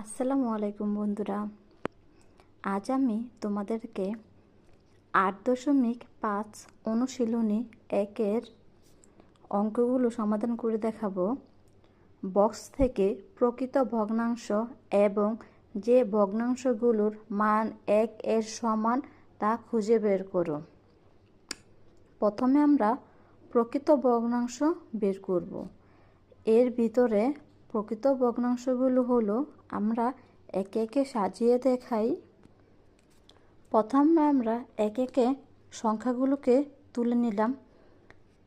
আসসালামু আলাইকুম বন্ধুরা। আজ আমি তোমাদেরকে আট দশমিক পাঁচ অনুশীলনী একের অঙ্কগুলো সমাধান করে দেখাবো। বক্স থেকে প্রকৃত ভগ্নাংশ এবং যে ভগ্নাংশগুলোর মান এক এর সমান তা খুঁজে বের করো। প্রথমে আমরা প্রকৃত ভগ্নাংশ বের করব। এর ভিতরে প্রকৃত ভগ্নাংশগুলো হলো আমরা একে একে সাজিয়ে দেখাই। প্রথমে আমরা একে একে সংখ্যাগুলোকে তুলে নিলাম।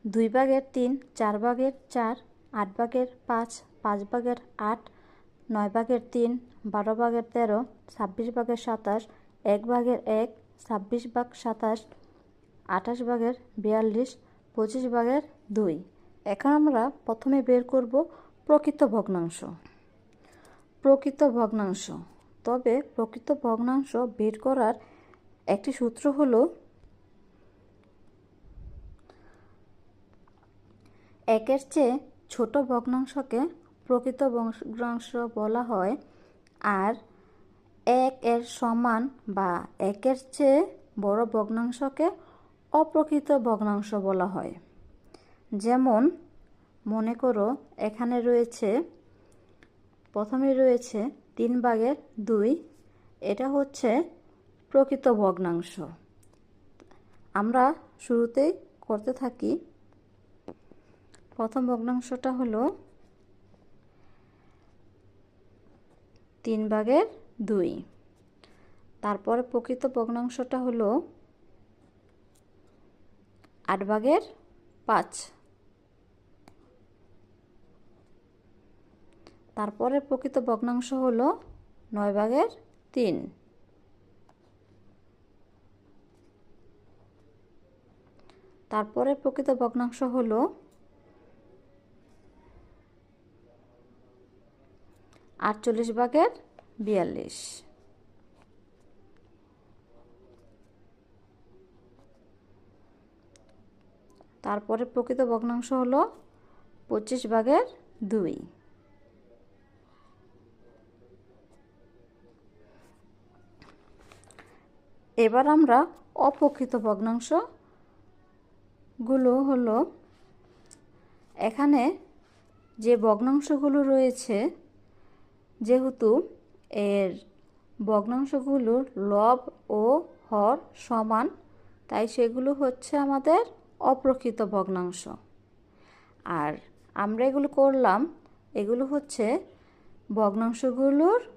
দুই ভাগের তিন, চার ভাগের চার, আট ভাগের পাঁচ পাঁচ ভাগের আট, নয় ভাগের তিন, বারো ভাগের তেরো, ছাব্বিশ ভাগের সাতাশ, এক ভাগের এক, ছাব্বিশ ভাগ সাতাশ, আঠাশ ভাগের বিয়াল্লিশ, পঁচিশ ভাগের দুই। এখন আমরা প্রথমে বের করব প্রকৃত ভগ্নাংশ। প্রকৃত ভগ্নাংশ। তবে প্রকৃত ভগ্নাংশ বের করার একটি সূত্র হলো একের চেয়ে ছোট ভগ্নাংশকে প্রকৃত ভগ্নাংশ বলা হয় আর এক এর সমান বা একের চেয়ে বড় ভগ্নাংশকে অপ্রকৃত ভগ্নাংশ বলা হয়। যেমন মনে করো এখানে রয়েছে, প্রথমে রয়েছে তিন ভাগের দুই, এটা হচ্ছে প্রকৃত ভগ্নাংশ। আমরা শুরুতেই করতে থাকি, প্রথম ভগ্নাংশটা হলো তিন ভাগের দুই। তারপরে প্রকৃত ভগ্নাংশটা হলো আট ভাগের পাঁচ। তারপরে প্রকৃত ভগ্নাংশ হল নয় ভাগের তিন। তারপরে প্রকৃত ভগ্নাংশ হলো আটচল্লিশ ভাগের বিয়াল্লিশ। তারপরে প্রকৃত ভগ্নাংশ হলো পঁচিশ ভাগের দুই। এবার আমরা অপ্রকৃত ভগ্নাংশগুলো হলো, এখানে যে ভগ্নাংশগুলো রয়েছে, যেহেতু এর ভগ্নাংশগুলোর লব ও হর সমান, তাই সেগুলো হচ্ছে আমাদের অপ্রকৃত ভগ্নাংশ। আর আমরা এগুলো করলাম, এগুলো হচ্ছে ভগ্নাংশগুলোর